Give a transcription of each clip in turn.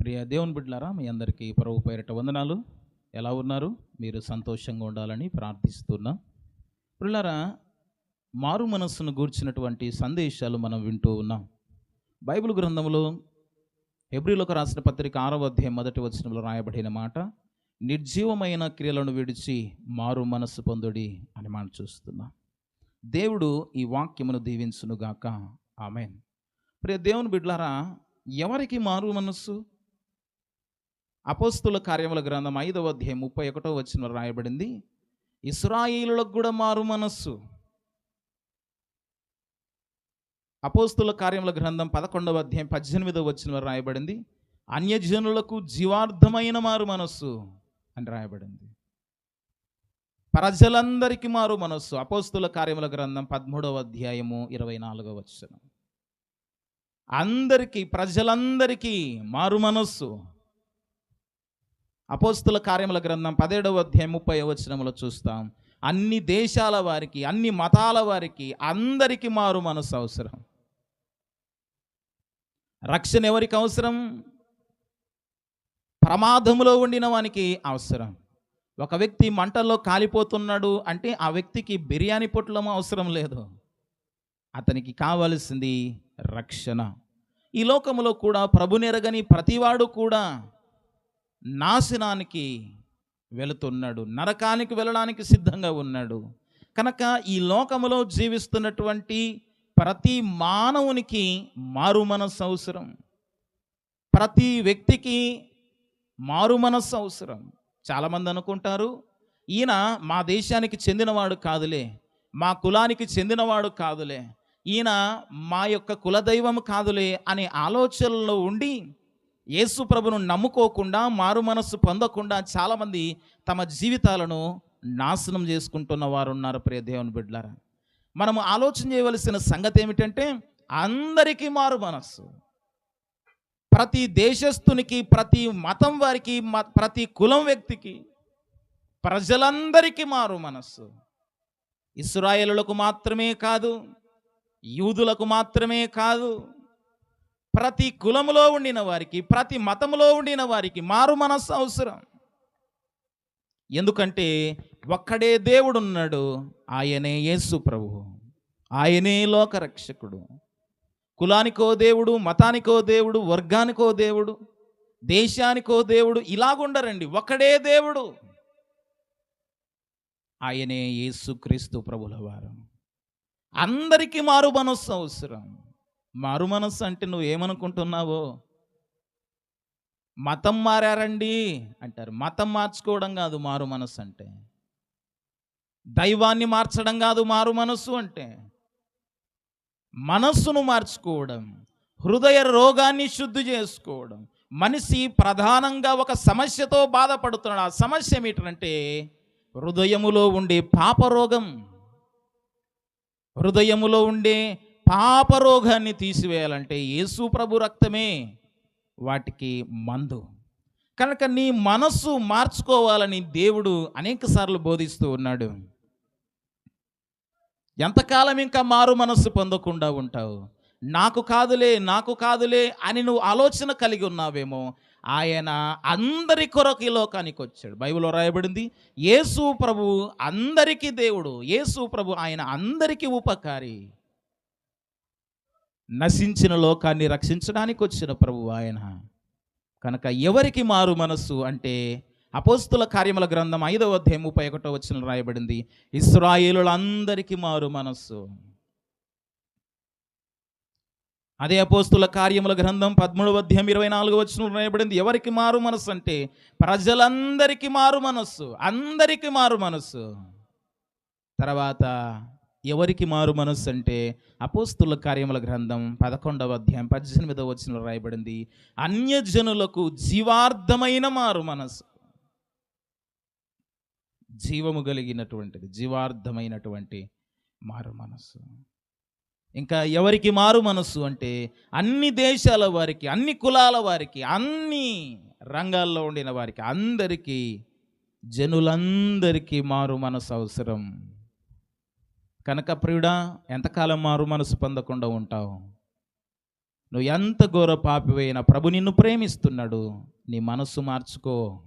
ప్రియ దేవుని బిడ్డలారా మీ అందరికీ ప్రభు పేరిట వందనాలు. ఎలా ఉన్నారు? మీరు సంతోషంగా ఉండాలని ప్రార్థిస్తున్నా. పిల్లరా మారు మనస్సును గూర్చినటువంటి సందేశాలు మనం వింటూ ఉన్నాం. బైబిల్ గ్రంథంలో ఎబ్రిలోకి రాసిన పత్రిక ఆరవ అధ్యాయం మొదటి వచనంలో రాయబడిన మాట నిర్జీవమైన క్రియలను విడిచి మారు మనస్సు పొందుడి అని మనం చూస్తున్నాం. దేవుడు ఈ వాక్యమును దీవించునుగాక. ఆమెన్. ప్రియ దేవుని బిడ్లారా ఎవరికి మారు మనస్సు? అపోస్తుల కార్యముల గ్రంథం ఐదవ అధ్యాయం ముప్పై ఒకటో వచ్చిన రాయబడింది ఇస్రాయిలులకు కూడా మారు మనస్సు. అపోస్తుల కార్యముల గ్రంథం పదకొండవ అధ్యాయం పద్దెనిమిదవ వచ్చిన రాయబడింది అన్యజనులకు జీవార్థమైన మారు మనస్సు అని రాయబడింది. ప్రజలందరికీ మారు మనస్సు అపోస్తుల కార్యముల గ్రంథం పదమూడవ అధ్యాయము ఇరవై నాలుగవ వచ్చిన అందరికీ ప్రజలందరికీ మారు మనస్సు. అపోస్తుల కార్యముల గ్రంథం పదిహేడవ అధ్యాయం ముప్పై వచనములో చూస్తాం. అన్ని దేశాల వారికి అన్ని మతాల వారికి అందరికీ మారు మనసు అవసరం. రక్షణ ఎవరికి అవసరం? ప్రమాదములో ఉండిన వానికి అవసరం. ఒక వ్యక్తి మంటల్లో కాలిపోతున్నాడు అంటే ఆ వ్యక్తికి బిర్యానీ పొట్లం అవసరం లేదు. అతనికి కావలసింది రక్షణ. ఈ లోకంలో కూడా ప్రభునెరగని ప్రతివాడు కూడా నాశనానికి వెళుతున్నాడు నరకానికి వెళ్ళడానికి సిద్ధంగా ఉన్నాడు. కనుక ఈ లోకములో జీవిస్తున్నటువంటి ప్రతి మానవునికి మారు మనస్సు అవసరం. ప్రతి వ్యక్తికి మారు మనస్సు అవసరం. చాలామంది అనుకుంటారు ఈయన మా దేశానికి చెందినవాడు కాదులే మా కులానికి చెందినవాడు కాదులే ఈయన మా యొక్క కులదైవం కాదులే అనే ఆలోచనలో ఉండి యేసు ప్రభును నమ్ముకోకుండా మారు మనస్సు పొందకుండా చాలామంది తమ జీవితాలను నాశనం చేసుకుంటున్న వారు ఉన్నారు ప్రియ దేవుని బిడ్డలారా. మనము ఆలోచన చేయవలసిన సంగతి ఏమిటంటే అందరికీ మారు మనస్సు. ప్రతి దేశస్థునికి ప్రతి మతం వారికి మ- ప్రతి కులం వ్యక్తికి ప్రజలందరికీ మారు మనస్సు. ఇస్రాయేలులకు మాత్రమే కాదు యూదులకు మాత్రమే కాదు ప్రతి కులములో ఉండిన వారికి ప్రతి మతములో ఉండిన వారికి మారు మనస్సు అవసరం. ఎందుకంటే ఒక్కడే దేవుడు ఉన్నాడు ఆయనే యేసు ప్రభు ఆయనే లోకరక్షకుడు. కులానికో దేవుడు మతానికో దేవుడు వర్గానికో దేవుడు దేశానికో దేవుడు ఇలాగుండరండి. ఒక్కడే దేవుడు. ఆయనే యేసుక్రీస్తు ప్రభుల వారు. అందరికీ మారు మనస్సు అవసరం. మారు మనస్సు అంటే నువ్వు ఏమనుకుంటున్నావో? మతం మారారండి అంటారు. మతం మార్చుకోవడం కాదు మారు మనస్సు అంటే. దైవాన్ని మార్చడం కాదు మారు మనస్సు అంటే. మనస్సును మార్చుకోవడం హృదయ రోగాన్ని శుద్ధి చేసుకోవడం మనిషి ప్రధానంగా ఒక సమస్యతో బాధపడుతున్నాడు. ఆ సమస్య ఏమిటంటే హృదయములో ఉండే పాపరోగం. హృదయములో ఉండే పాపరోగాన్ని తీసివేయాలంటే యేసు ప్రభు రక్తమే వాటికి మందు. కనుక నీ మనస్సు మార్చుకోవాలని దేవుడు అనేక సార్లు బోధిస్తూ ఉన్నాడు. ఎంతకాలం ఇంకా మారు మనస్సు పొందకుండా ఉంటావు? నాకు కాదులే నాకు కాదులే అని నువ్వు ఆలోచన కలిగి ఉన్నావేమో? ఆయన అందరి కొరకు ఈ లోకానికి వచ్చాడు. బైబిల్లో రాయబడింది యేసు ప్రభు అందరికీ దేవుడు యేసు ప్రభు ఆయన అందరికీ ఉపకారి. నశించిన లోకాన్ని రక్షించడానికి వచ్చిన ప్రభు ఆయన. కనుక ఎవరికి మారు మనస్సు అంటే అపోస్తుల కార్యముల గ్రంథం ఐదవ అధ్యాయం ముప్పై ఒకటో వచ్చిన రాయబడింది. ఇస్రాయేలులందరికీ మారు మనస్సు. అదే అపోస్తుల కార్యముల గ్రంథం పదమూడవ అధ్యాయం ఇరవై నాలుగు వచ్చిన రాయబడింది. ఎవరికి మారు మనస్సు అంటే ప్రజలందరికీ మారు మనస్సు. అందరికీ మారు మనస్సు. తర్వాత ఎవరికి మారు మనస్సు అంటే అపోస్తుల కార్యముల గ్రంథం పదకొండవ అధ్యాయం పద్దెనిమిదవ వచ్చిన రాయబడింది. అన్యజనులకు జీవార్థమైన మారు మనస్సు. జీవము కలిగినటువంటిది జీవార్థమైనటువంటి మారు మనస్సు. ఇంకా ఎవరికి మారు మనస్సు అంటే అన్ని దేశాల వారికి అన్ని కులాల వారికి అన్ని రంగాల్లో ఉండిన వారికి అందరికీ జనులందరికీ మారు మనసు అవసరం. కనుక ప్రియుడా ఎంతకాలం మారు మనసు పొందకుండా ఉంటావు? నువ్వు ఎంత ఘోర పాపివైనా ప్రభు నిన్ను ప్రేమిస్తున్నాడు. నీ మనస్సు మార్చుకో.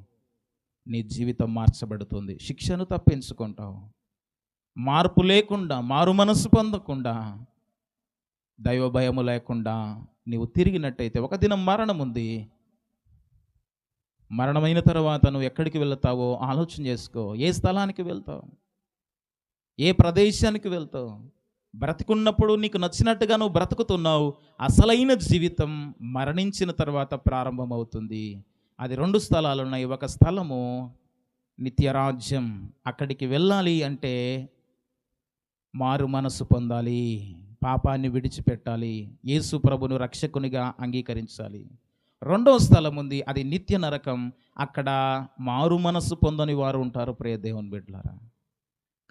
నీ జీవితం మార్చబడుతుంది. శిక్షను తప్పించుకుంటావు. మార్పు లేకుండా మారు మనస్సు పొందకుండా దైవ భయము లేకుండా నీవు తిరిగినట్టయితే ఒక దినం మరణం ఉంది. మరణమైన తర్వాత నువ్వు ఎక్కడికి వెళ్తావో ఆలోచన చేసుకో. ఏ స్థలానికి వెళ్తావు? ఏ ప్రదేశానికి వెళ్తావు? బ్రతికున్నప్పుడు నీకు నచ్చినట్టుగా నువ్వు బ్రతుకుతున్నావు. అసలైన జీవితం మరణించిన తర్వాత ప్రారంభమవుతుంది. అది రెండు స్థలాలు ఉన్నాయి. ఒక స్థలము నిత్యరాజ్యం. అక్కడికి వెళ్ళాలి అంటే మారు మనసు పొందాలి. పాపాన్ని విడిచిపెట్టాలి. యేసు ప్రభును రక్షకునిగా అంగీకరించాలి. రెండవ స్థలం ఉంది. అది నిత్య నరకం. అక్కడ మారు మనసు పొందని వారు ఉంటారు. ప్రియ దేవుని బిడ్డలారా.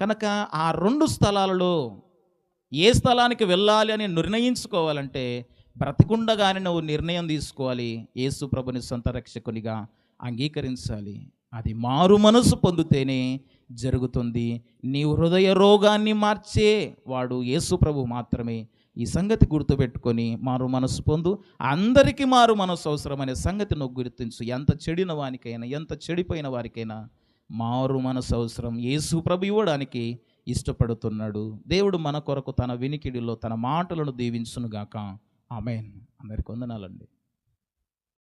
కనుక ఆ రెండు స్థలాలలో ఏ స్థలానికి వెళ్ళాలి అని నిర్ణయించుకోవాలంటే బ్రతికుండగానే నువ్వు నిర్ణయం తీసుకోవాలి. యేసు ప్రభుని సొంత రక్షకునిగా అంగీకరించాలి. అది మారు మనసు పొందితేనే జరుగుతుంది. నీ హృదయ రోగాన్ని మార్చే వాడు యేసు ప్రభు మాత్రమే. ఈ సంగతి గుర్తుపెట్టుకొని మారు మనసు పొందు. అందరికీ మారు మనసు అవసరమనే సంగతి నువ్వు గుర్తించు. ఎంత చెడిన వానికైనా ఎంత చెడిపోయిన వారికైనా మారు మనసు అవసరం యేసు ప్రభు ఇవ్వడానికి ఇష్టపడుతున్నాడు. దేవుడు మన కొరకు తన వినికిడిలో తన మాటలను దీవించునుగాక. ఆమెన్. అందరికి వందనాలండి.